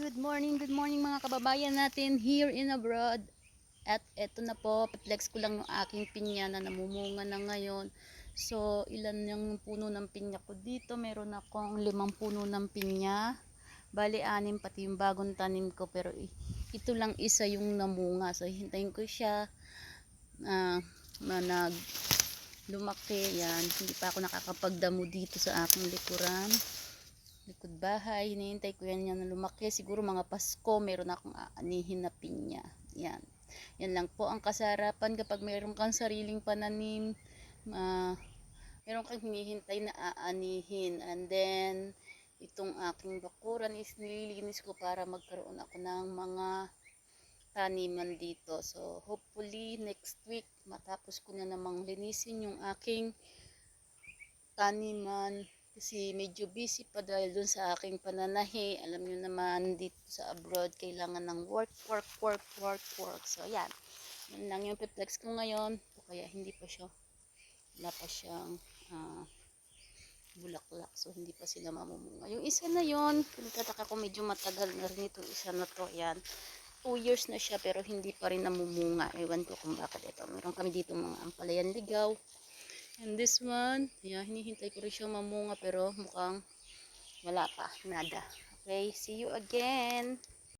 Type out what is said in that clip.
Good morning, good morning mga kababayan natin here in abroad. At eto na po, flex ko lang yung aking pinya na namumunga na ngayon. So, ilan yung puno ng pinya ko dito? Meron akong limang puno ng pinya. Bali, anim pati yung bagong tanim ko. Pero ito lang isa yung namunga. So, hintayin ko siya na na nag lumaki. Yan. Hindi pa ako nakakapagdamo dito sa aking likuran likod bahay. Hinihintay ko yan yan lumaki. Siguro mga Pasko, meron akong aanihin na pinya. Yan. Yan lang po ang kasarapan kapag meron kang sariling pananim. ah, meron kang hinihintay na aanihin. And then, itong aking bakuran is nililinis ko para magkaroon ako ng mga taniman dito. So, hopefully, next week, matapos ko na namang linisin yung aking taniman kasi medyo busy pa dahil dun sa aking pananahi. Alam nyo naman, dito sa abroad, kailangan ng work, work, work, work, work. So, yan. Yan lang yung flex ko ngayon. O kaya hindi pa siya, wala pa siyang ah, bulaklak. So, hindi pa sila mamumunga. Yung isa na yon pinagtataka ko medyo matagal na rin itong isa na to. Yan. Two years na siya pero hindi pa rin namumunga. Ewan ko kung bakit ito. Meron kami dito mga ampalayan ligaw. And this one, yeah, hinihintay ko rin siyang mamunga pero mukhang wala pa, nada. Okay, see you again.